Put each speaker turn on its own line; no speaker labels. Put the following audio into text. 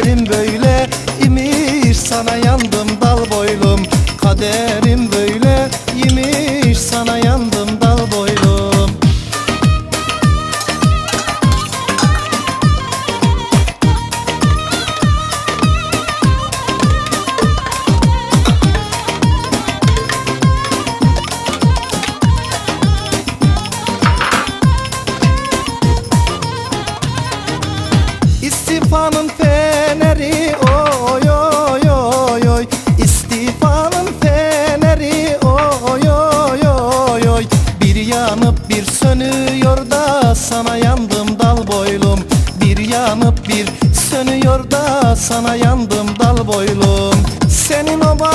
kaderim böyle imiş sana yandım dal boylum. Kaderim böyle imiş sana yandım dal boylum. İstifanın fe yanıp bir sönüyor da sana yandım dal boylum. Bir yanıp bir sönüyor da sana yandım dal boylum. Senin o bakışların